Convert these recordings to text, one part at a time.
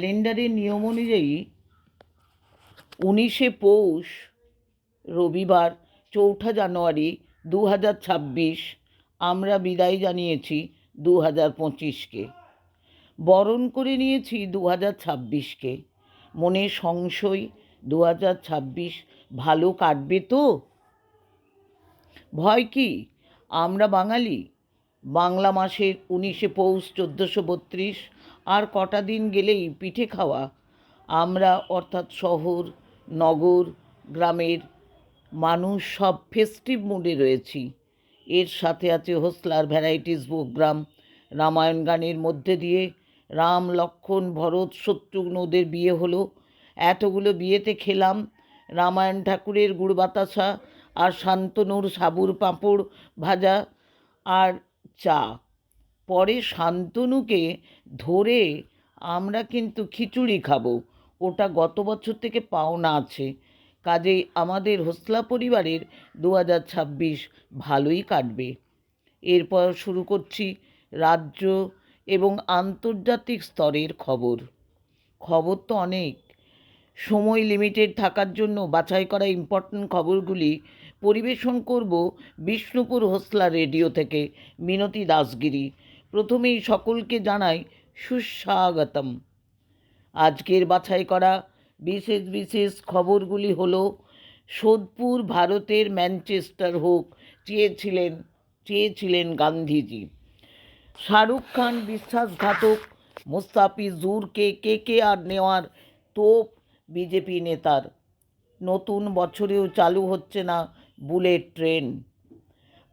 ক্যালেন্ডারের নিয়ম অনুযায়ী উনিশে পৌষ রবিবার চৌঠা জানুয়ারি দু হাজার ছাব্বিশ আমরা বিদায় জানিয়েছি দু হাজার পঁচিশকে। বরণ করে নিয়েছি দু হাজার ছাব্বিশকে। মনে সংশয় দু হাজার ছাব্বিশ ভালো কাটবে তো? ভয় কি? আমরা বাঙালি। বাংলা মাসের উনিশে পৌষ চোদ্দোশো বত্রিশ আর কটা দিন গেলেই পিঠে খাওয়া। আমরা অর্থাৎ শহর, নগর, গ্রামের মানুষ সব ফেস্টিভ মুডে রয়েছি। এর সাথে আছে হোসলার ভ্যারাইটিস প্রোগ্রাম রামায়ণ গানের মধ্যে দিয়ে, রাম লক্ষ্মণ ভরত শত্রুঘ্নদের বিয়ে হলো। এতগুলো বিয়েতে খেলাম, রামায়ণ ঠাকুরের গুড় বাতাসা আর শান্তনুর সাবুর পাঁপড় ভাজা আর চা। পরে শান্তনুকে ধরে আমরা কিন্তু খিচুড়ি খাব। ওটা গত বছর থেকে পাওনা আছে। কাজেই আমাদের হোসলা পরিবারের দু হাজার ছাব্বিশ ভালোই কাটবে। এরপর শুরু করছি রাজ্য এবং আন্তর্জাতিক স্তরের খবর। খবর তো অনেক। সময় লিমিটেড থাকার জন্য বাছাই করা ইম্পর্ট্যান্ট খবরগুলি পরিবেশন করব বিষ্ণুপুর হোসলা রেডিও থেকে। মিনতি দাসগিরি। প্রথমেই সকলকে জানাই সুস্বাগতম। আজকের বাছাই করা বিশেষ বিশেষ খবরগুলি হল, সোদপুর ভারতের ম্যানচেস্টার হোক, চেয়েছিলেন চেয়েছিলেন গান্ধীজি। শাহরুখ খান বিশ্বাসঘাতক মুস্তাফিজুরকে কে কে আর নেওয়ার তোপ বিজেপি নেতার। নতুন বছরেও চালু হচ্ছে না বুলেট ট্রেন।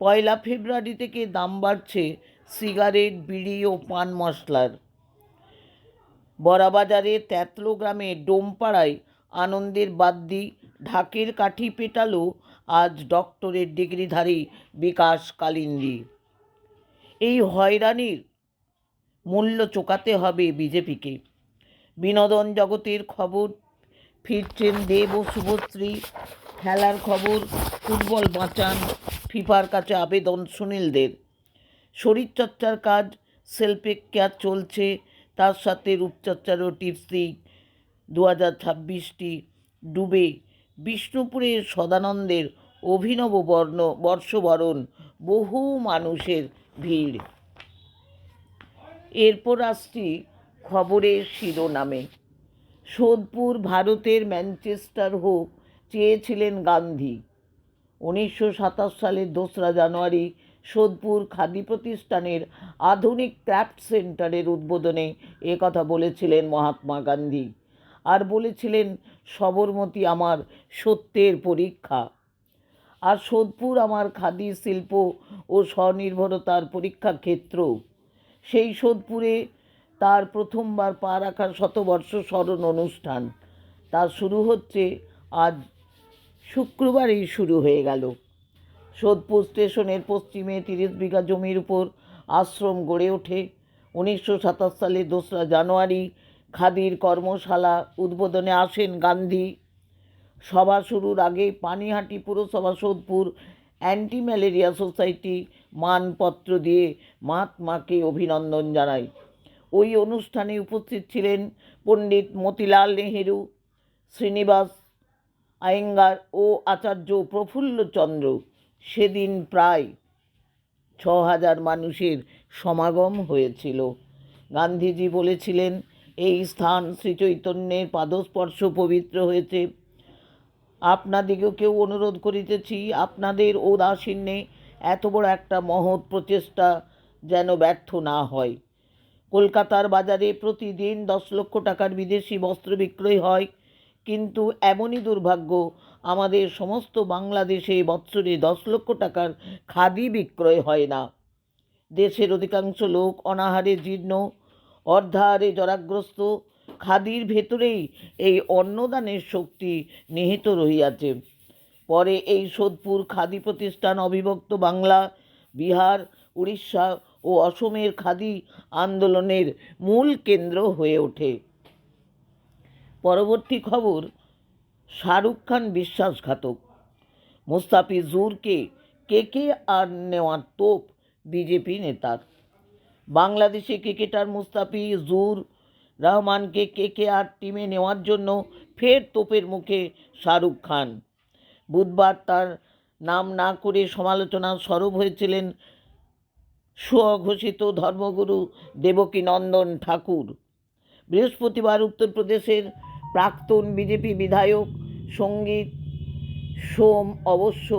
পয়লা ফেব্রুয়ারি থেকে দাম বাড়ছে সিগারেট, বিড়ি ও পান মশলার। বড়াবাজারে তেতলো গ্রামে ডোমপাড়ায় আনন্দের বাদ্যি, ঢাকের কাঠি পেটালো আজ ডক্টরের ডিগ্রিধারী বিকাশ কালিন্দী এই হয়রানির মূল্য চোকাতে হবে বিজেপিকে। বিনোদন জগতের খবর, ফিরছেন দেব ও শুভশ্রী, খেলার খবর, ফুটবল বাঁচান, ফিফার কাছে আবেদন সুনীলদের। শরীরচর্চার কাজ সেলফে কেয়ার চলছে। তার সাথে রূপচর্চারও টিপসি দু হাজার ছাব্বিশটি ডুবে বিষ্ণুপুরের সদানন্দের অভিনব বর্ণ, বর্ষবরণ, বহু মানুষের ভিড়। এরপর আসছি খবরের শিরোনামে। সোদপুর ভারতের ম্যানচেস্টার হোক চেয়েছিলেন গান্ধী। উনিশশো সাতাশ সালের দোসরা জানুয়ারি সোদপুর খাদি প্রতিষ্ঠানের আধুনিক ক্রাফট সেন্টারের উদ্বোধনে কথা বলেছিলেন মহাত্মা গান্ধী। আর বলেছিলেন, সবরমতী আমার সত্যের পরীক্ষা। আর সোদপুর আমার খাদি শিল্প ও স্বনির্ভরতার পরীক্ষা ক্ষেত্র। সেই সোদপুরে তার প্রথমবার পা রাখার শতবর্ষ স্মরণ অনুষ্ঠান। তা শুরু হচ্ছে আজ শুক্রবারেই শুরু হয়ে গেল। সোদপুর স্টেশনের পশ্চিমে তিরিশ বিঘা জমির উপর আশ্রম গড়ে ওঠে। উনিশশো সাতাশ সালে দোসরা জানুয়ারি খাদির কর্মশালা উদ্বোধনে আসেন গান্ধী। সভা শুরুর আগে পানিহাটি পুরসভা সোদপুর অ্যান্টি ম্যালেরিয়া সোসাইটি মানপত্র দিয়ে মহাত্মাকে অভিনন্দন জানায়। ওই অনুষ্ঠানে উপস্থিত ছিলেন পণ্ডিত মতিলাল নেহেরু, শ্রীনিবাস আয়েঙ্গার ও আচার্য প্রফুল্লচন্দ্র। সেদিন প্রায় ছ হাজার মানুষের সমাগম হয়েছিল। গান্ধীজি বলেছিলেন, এই স্থান শ্রীচৈতন্যের পাদস্পর্শ পবিত্র হয়েছে। আপনাদিগকেও অনুরোধ করিতেছি, আপনাদের ঔদাসীন্যে এত বড় একটা মহৎ প্রচেষ্টা যেন ব্যর্থ না হয়। কলকাতার বাজারে প্রতিদিন দশ লক্ষ টাকার বিদেশি বস্ত্র বিক্রয় হয়। কিন্তু এমনই দুর্ভাগ্য, আমাদের সমস্ত বাংলাদেশে বৎসরে দশ লক্ষ টাকার খাদি বিক্রয় হয় না। দেশের অধিকাংশ লোক অনাহারে জীর্ণ, অর্ধাহারে জরাগ্রস্ত, খাদির ভেতরেই এই অন্নদানের শক্তি নিহিত রহিয়াছে। পরে এই সোদপুর খাদি প্রতিষ্ঠান অবিভক্ত বাংলা, বিহার, উড়িষ্যা ও অসমের খাদি আন্দোলনের মূল কেন্দ্র হয়ে ওঠে। পরবর্তী খবর, শাহরুখ খান বিশ্বাসঘাতক। মুস্তাফিজুরকে কে কে আর নেওয়ার তোপ বিজেপি নেতার। বাংলাদেশে ক্রিকেটার মুস্তাফিজুর রহমানকে কে কে আর টিমে নেওয়ার জন্য ফের তোপের মুখে শাহরুখ খান। বুধবার তার নাম না করে সমালোচনা সরব হয়েছিলেন স্বঘোষিত ধর্মগুরু দেবকীনন্দন ঠাকুর। বৃহস্পতিবার উত্তরপ্রদেশের প্রাক্তন বিজেপি বিধায়ক, সংগীত, সোম অবশ্য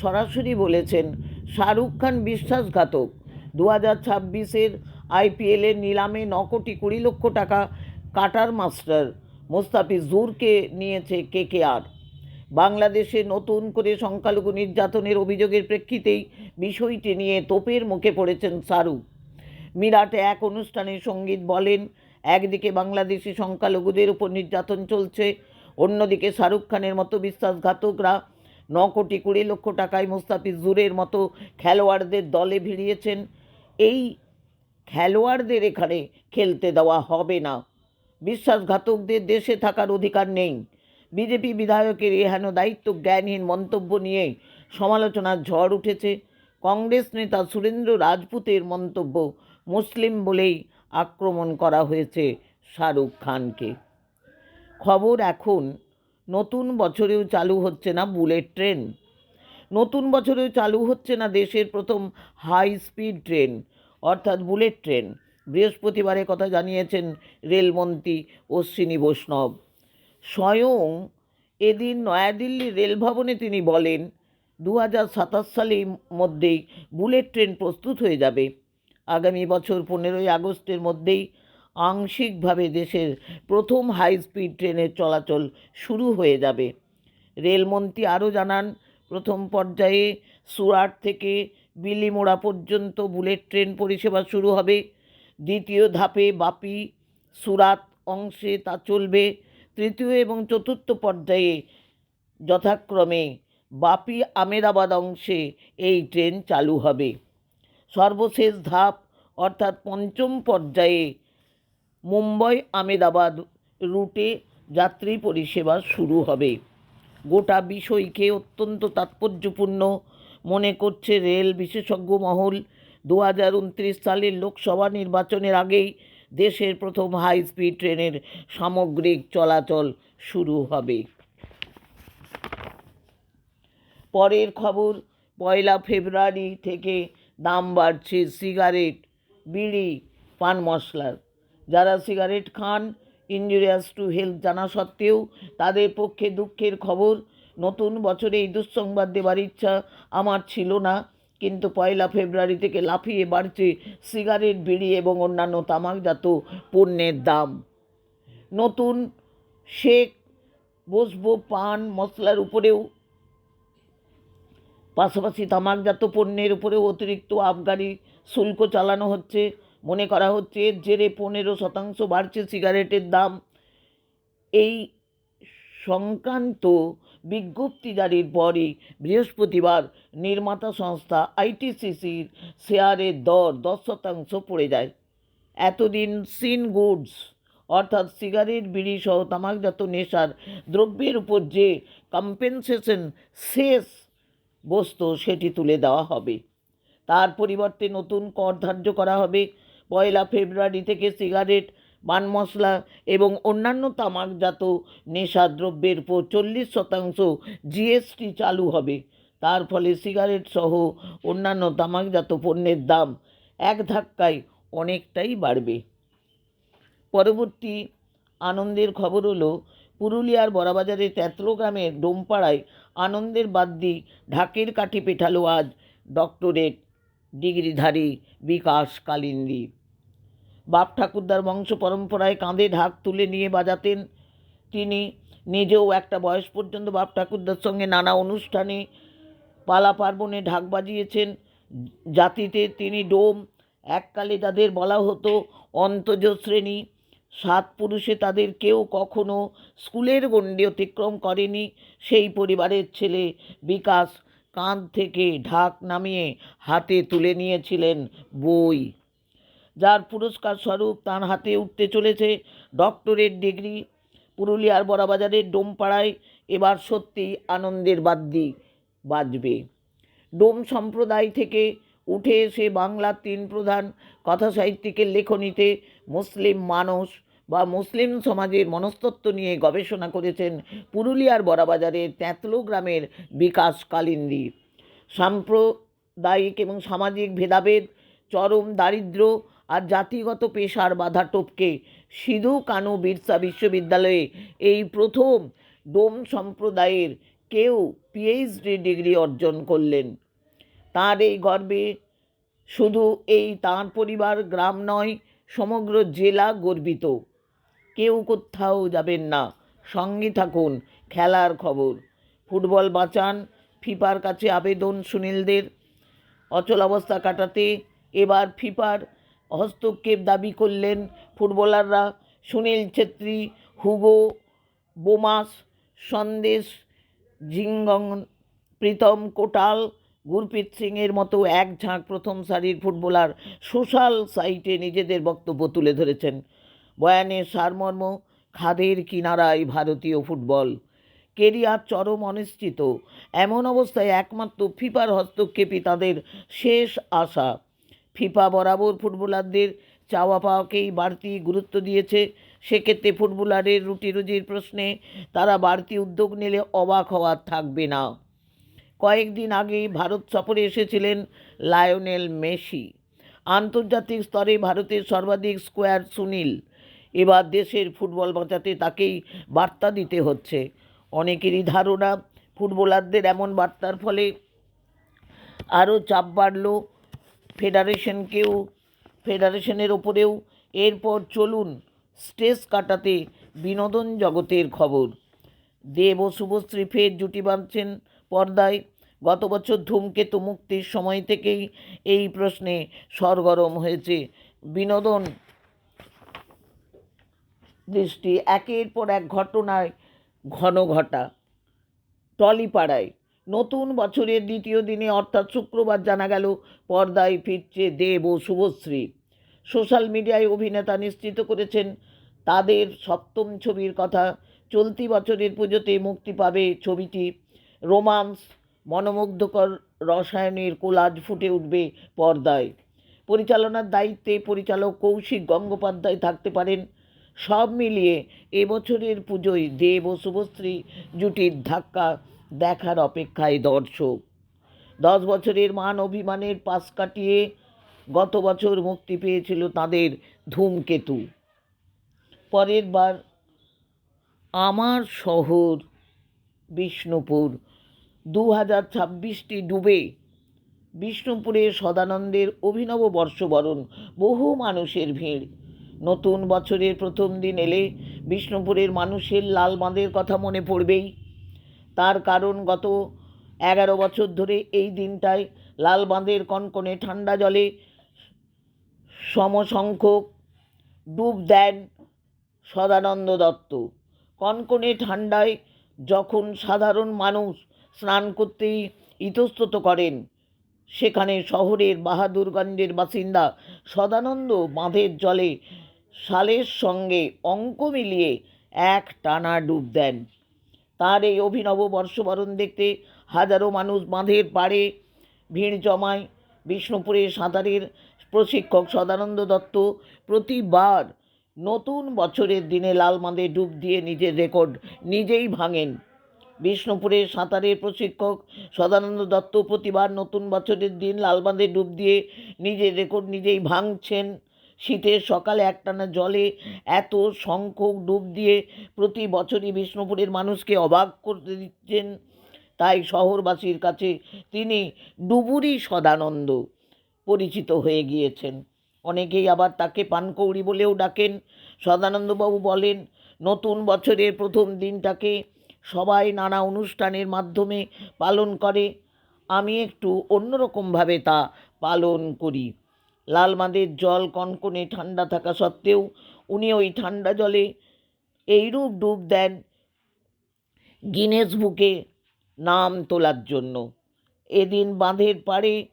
সরাসরি বলেছেন, শাহরুখ খান বিশ্বাসঘাতক। দু হাজার ছাব্বিশের আইপিএলের নিলামে ন কোটি কুড়ি লক্ষ টাকা কাটার মাস্টার মোস্তাফিজুরকে নিয়েছে কেকেআর। বাংলাদেশে নতুন করে সংখ্যালঘু নির্যাতনের অভিযোগের প্রেক্ষিতেই বিষয়টি নিয়ে তোপের মুখে পড়েছেন শাহরুখ। মিরাটে এক অনুষ্ঠানে সংগীত বলেন একদিকে বাংলাদেশি সংখ্যালঘুদের উপর নির্যাতন চলছে, অন্যদিকে শাহরুখ খানের মতো বিশ্বাসঘাতকরা ন কোটি কুড়ি লক্ষ টাকায় মুস্তাফিজুরের মতো খেলোয়াড়দের দলে ভিড়িয়েছেন। এই খেলোয়াড়দের এখানে খেলতে দেওয়া হবে না। বিশ্বাসঘাতকদের দেশে থাকার অধিকার নেই। বিজেপি বিধায়কের এহেন দায়িত্ব জ্ঞানহীন মন্তব্য নিয়ে সমালোচনার ঝড় উঠেছে। কংগ্রেস নেতা সুরেন্দ্র রাজপুতের মন্তব্য মুসলিম বলেই আক্রমণ করা হয়েছে শাহরুখ খানকে। খবর এখন, নতুন বছরেও চালু হচ্ছে না বুলেট ট্রেন। নতুন বছরেও চালু হচ্ছে না দেশের প্রথম হাই স্পিড ট্রেন, অর্থাৎ বুলেট ট্রেন। বৃহস্পতিবারে কথা জানিয়েছেন রেলমন্ত্রী অশ্বিনী বৈষ্ণব। স্বয়ং এদিন নয়াদিল্লির রেলভবনে তিনি বলেন দু হাজার সাতাশ সালের মধ্যেই বুলেট ট্রেন প্রস্তুত হয়ে যাবে। আগামী বছর পনেরোই আগস্টের মধ্যেই আংশিকভাবে দেশের প্রথম হাই স্পিড ট্রেনের চলাচল শুরু হয়ে যাবে। রেলমন্ত্রী আরও জানান, প্রথম পর্যায়ে সুরাট থেকে বিলিমোড়া পর্যন্ত বুলেট ট্রেন পরিষেবা শুরু হবে। দ্বিতীয় ধাপে বাপি সুরাত অংশে তা চলবে। তৃতীয় এবং চতুর্থ পর্যায়ে যথাক্রমে বাপি আমেদাবাদ অংশে এই ট্রেন চালু হবে। সর্বশেষ ধাপ, অর্থাৎ পঞ্চম পর্যায়ে মুম্বই আমেদাবাদ রুটে যাত্রী পরিষেবা শুরু হবে। গোটা বিষয়কে অত্যন্ত তাৎপর্যপূর্ণ মনে করছে রেল বিশেষজ্ঞ মহল। দু হাজার উনত্রিশ সালের লোকসভা নির্বাচনের আগেই দেশের প্রথম হাই স্পিড ট্রেনের সামগ্রিক চলাচল শুরু হবে। পরের খবর, পয়লা ফেব্রুয়ারি থেকে দাম বাড়ছে সিগারেট, বিড়ি, পান মশলার। যারা সিগারেট খান ইঞ্জুরিয়াস টু হেলথ জানা সত্ত্বেও তাদের পক্ষে দুঃখের খবর, নতুন বছরে এই দুঃসংবাদ দেবার ইচ্ছা আমার ছিল না, কিন্তু পয়লা ফেব্রুয়ারি থেকে লাফিয়ে বাড়ছে সিগারেট, বিড়ি এবং অন্যান্য তামাকজাত পণ্যের দাম। নতুন শেক, বসবো, পান, মশলার উপরেও পাশাপাশি তামাকজাত পণ্যের উপরেও অতিরিক্ত আবগারি শুল্ক চালানো হচ্ছে। মনে করা হচ্ছে, এর জেরে পনেরো শতাংশ বাড়ছে সিগারেটের দাম। এই সংক্রান্ত বিজ্ঞপ্তি জারির পরই বৃহস্পতিবার নির্মাতা সংস্থা আইটিসিসির শেয়ারের দর দশ শতাংশ পড়ে যায়। এতদিন সিন গুডস, অর্থাৎ সিগারেট, বিড়ি সহ তামাকজাত নেশার দ্রব্যের উপর যে কম্পেনসেশন শেষ বস্তু সেটি তুলে দেওয়া হবে। তার পরিবর্তে নতুন কর ধার্য করা হবে। পয়লা ফেব্রুয়ারি থেকে সিগারেট পান মশলা এবং অন্যান্য তামাকজাত নেশাদ্রব্যের উপর চল্লিশ শতাংশ জিএসটি চালু হবে। তার ফলে সিগারেট সহ অন্যান্য তামাকজাত পণ্যের দাম এক ধাক্কায় অনেকটাই বাড়বে। পরবর্তী আনন্দের খবর হলো পুরুলিয়ার বড়াবাজারের তেতলো গ্রামের ডোমপাড়ায় আনন্দের বাদ্যি, ঢাকের কাঠি পেঠালো আজ ডক্টরেট, ডিগ্রিধারী বিকাশ কালিন্দী। বাপ ঠাকুরদার বংশ পরম্পরায় কাঁধে ঢাক তুলে নিয়ে বাজাতেন তিনি। নিজেও একটা বয়স পর্যন্ত বাপ ঠাকুরদার সঙ্গে নানা অনুষ্ঠানে, পালা পার্বণে ঢাক বাজিয়েছেন। জাতিতে তিনি ডোম, এককালে তাদের বলা হতো অন্তজ শ্রেণি সাত পুরুষে তাদের কেউ কখনো স্কুলের গণ্ডি অতিক্রম করেনি। সেই পরিবারের ছেলে বিকাশ কাঁধ থেকে ঢাক নামিয়ে হাতে তুলে নিয়েছিলেন বই। যার পুরস্কার স্বরূপ তার হাতে উঠতে চলেছে ডক্টরেট ডিগ্রি। পুরুলিয়ার বড়াবাজারের ডোমপাড়ায় এবার সত্যি আনন্দের বাদ্যি বাজবে। ডোম সম্প্রদায় থেকে উঠে এসে বাংলার তিন প্রধান কথাসাহিত্যিকের লেখনীতে মুসলিম মানুষ বা মুসলিম সমাজের মনস্তত্ত্ব নিয়ে গবেষণা করেছেন পুরুলিয়ার বড়াবাজারের তেঁতলো গ্রামের বিকাশ কালিন্দী। সাম্প্রদায়িক এবং সামাজিক ভেদাভেদ, চরম দারিদ্র্য আর জাতিগত পেশার বাধা টপকে সিধু কানু বিরসা বিশ্ববিদ্যালয়ে এই প্রথম ডোম সম্প্রদায়ের কেউ পিএইচডি ডিগ্রি অর্জন করলেন। তার এই গর্বে শুধু এই তাঁর পরিবার, গ্রাম নয়, সমগ্র জেলা গর্বিত। কেউ কোথাও যাবেন না। সঙ্গে থাকুন খেলার খবর। ফুটবল বাঁচান, ফিফার কাছে আবেদন সুনীলদের। অচল অবস্থা কাটাতে এবার ফিফার হস্তক্ষেপ দাবি করলেন ফুটবলাররা। সুনীল ছেত্রী, হুগো, বোমাস, সন্দেশ জিঙ্গং প্রীতম কোটাল গুরপ্রীত সিংয়ের মতো এক ঝাঁক প্রথম সারির ফুটবলার সোশ্যাল সাইটে নিজেদের বক্তব্য তুলে ধরেছেন। বয়ানের সারমর্ম, খাদের কিনারায় ভারতীয় ফুটবল। কেরিয়ার চরম অনিশ্চিত। এমন অবস্থায় একমাত্র ফিফার হস্তক্ষেপই তাদের শেষ আশা। ফিফা বরাবর ফুটবলারদের চাওয়া পাওয়াকেই বাড়তি গুরুত্ব দিয়েছে। সেক্ষেত্রে ফুটবলারের রুটি রুজির প্রশ্নে তারা বাড়তি উদ্যোগ নিলে অবাক হওয়ার থাকবে না। কয়েকদিন আগেই ভারত সফরে এসেছিলেন লায়নেল মেসি। আন্তর্জাতিক স্তরে ভারতের সর্বাধিক স্কোয়ার সুনীল। এবার দেশের ফুটবল বাঁচাতে তাকেই বার্তা দিতে হচ্ছে। অনেকেরই ধারণা, ফুটবলারদের এমন বার্তার ফলে আরও চাপ বাড়ল ফেডারেশনকেও, ফেডারেশনের ওপরেও। এরপর চলুন স্টেজ কাটাতে বিনোদন জগতের খবর। দেব ও শুভশ্রী ফের জুটি বাঁধছেন পর্দায়। গত বছর ধূমকেতু মুক্তির সময় থেকেই এই প্রশ্নে সরগরম হয়েছে। বিনোদন দৃষ্টি একের পর এক ঘটনায় ঘন ঘটা। টলিপাড়ায় নতুন বছরের দ্বিতীয় দিনে অর্থাৎ শুক্রবার জানা গেল, পর্দায় ফিরছে দেব ও শুভশ্রী। সোশ্যাল মিডিয়ায় অভিনেতা নিশ্চিত করেছেন, তাদের সপ্তম ছবির কথা। চলতি বছরের পুজোতে মুক্তি পাবে ছবিটি। রোমান্স, মনোমুগ্ধকর রসায়নের কোলাজ ফুটে উঠবে পর্দায়। পরিচালনার দায়িত্বে পরিচালক কৌশিক গঙ্গোপাধ্যায় থাকতে পারেন। সব মিলিয়ে এবছরের পুজোয় দেব ও শুভশ্রী জুটির ধাক্কা দেখার অপেক্ষায় দর্শক। দশ বছরের মান অভিমানের পাশ কাটিয়ে গত বছর মুক্তি পেয়েছিল তাদের ধূমকেতু। পরের বার আমার শহর বিষ্ণুপুর দু হাজার ছাব্বিশটি ডুবে। বিষ্ণুপুরে সদানন্দের অভিনব বর্ষবরণ, বহু মানুষের ভিড়। নতুন বছরের প্রথম দিন এলে বিষ্ণুপুরের মানুষের লাল বাঁধের কথা মনে পড়বেই। তার কারণ, গত এগারো বছর ধরে এই দিনটায় লাল বাঁধের কনকনে ঠান্ডা জলে সমসংখ্যক ডুব দেন সদানন্দ দত্ত। কনকনে ঠান্ডায় যখন সাধারণ মানুষ স্নান করতেই ইতস্তত করেন। সেখানে শহরের বাহাদুরগঞ্জের বাসিন্দা সদানন্দ বাঁধের জলে সালের সঙ্গে অঙ্ক মিলিয়ে এক টানা ডুব দেন। তার এই অভিনব বর্ষবরণ দেখতে হাজারো মানুষ বাঁধের পাড়ে ভিড় জমায়। বিষ্ণুপুরে সাঁতারের প্রশিক্ষক সদানন্দ দত্ত প্রতিবার নতুন বছরের দিনে লাল বাঁধে ডুব দিয়ে নিজের রেকর্ড নিজেই ভাঙেন। বিষ্ণুপুরের সাঁতারের প্রশিক্ষক সদানন্দ দত্ত প্রতিবার নতুন বছরের দিন লালবাঁধে ডুব দিয়ে নিজের রেকর্ড নিজেই ভাঙছেন শীতের সকালে একটানা জলে এত সংখ্যক ডুব দিয়ে প্রতি বছরই বিষ্ণুপুরের মানুষকে অবাক করতে দিচ্ছেন। তাই শহরবাসীর কাছে তিনি ডুবুরি সদানন্দ পরিচিত হয়ে গিয়েছেন। অনেকেই আবার তাকে পানকৌড়ি বলেও ডাকেন। সদানন্দবাবু বলেন, নতুন বছরের প্রথম দিনটাকে সবাই নানা অনুষ্ঠানের মাধ্যমে পালন করে। আমি একটু অন্যরকমভাবে তা পালন করি। লালমাদের জল কনকনে ঠান্ডা থাকা সত্ত্বেও উনি ওই ঠান্ডা জলে এইরূপ ডুব দেন গিনেস বুকে নাম তোলার জন্য। এদিন বাঁধের পাড়ে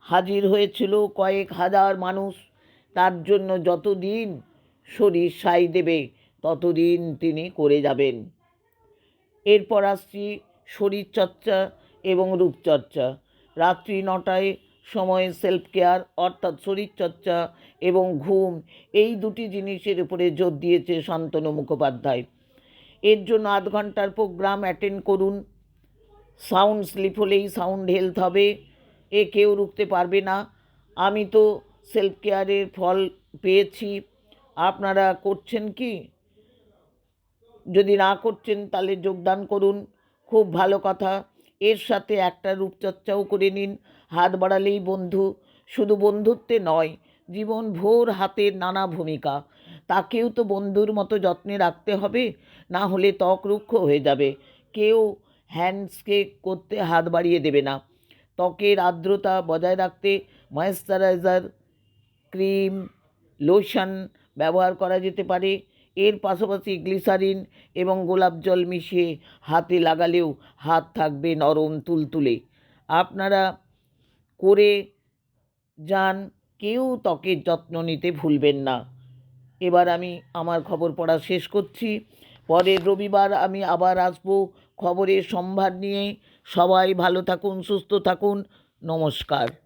হাজির হয়েছিল কয়েক হাজার মানুষ। তার জন্য যতদিন শরীর সাই দেবে, ততদিন তিনি করে যাবেন। এরপর আসছি শরীরচর্চা এবং রূপচর্চা। রাত্রি নটায় সময়ে সেলফ কেয়ার অর্থাৎ শরীরচর্চা এবং ঘুম, এই দুটি জিনিসের উপরে জোর দিয়েছে শান্তনু মুখোপাধ্যায়। এর জন্য আধ ঘণ্টার প্রোগ্রাম অ্যাটেন্ড করুন। সাউন্ড স্লিপ হলেই সাউন্ড হেলথ হবে। এ কেউ রুখতে পারবে না। আমি তো সেলফ কেয়ারের ফল পেয়েছি। আপনারা করছেন কি? যদি না করছেন তাহলে যোগদান করুন। খুব ভালো কথা। এর সাথে একটা রূপচর্চাও করে নিন। হাত বাড়ালেই বন্ধু। শুধু বন্ধুত্বে নয়, জীবন ভোর হাতের নানা ভূমিকা। তাকেও তো বন্ধুর মতো যত্নে রাখতে হবে, না হলে ত্বক রুক্ষ হয়ে যাবে। কেউ হ্যান্ডসকে করতে হাত বাড়িয়ে দেবে না। ত্বকের আর্দ্রতা বজায় রাখতে ময়েশ্চারাইজার ক্রিম, লোশন ব্যবহার করা যেতে পারে। এর পাশাপাশি গ্লিসারিন এবং গোলাপ জল মিশিয়ে হাতে লাগালেও হাত থাকবে নরম তুলতুলে। আপনারা করে যান, কেউ ত্বকের যত্ন নিতে ভুলবেন না। এবার আমি আমার খবর পড়া শেষ করছি। পরের রবিবার আমি আবার আসব খবরের সম্ভার নিয়ে। সবাই ভালো থাকুন, সুস্থ থাকুন। নমস্কার।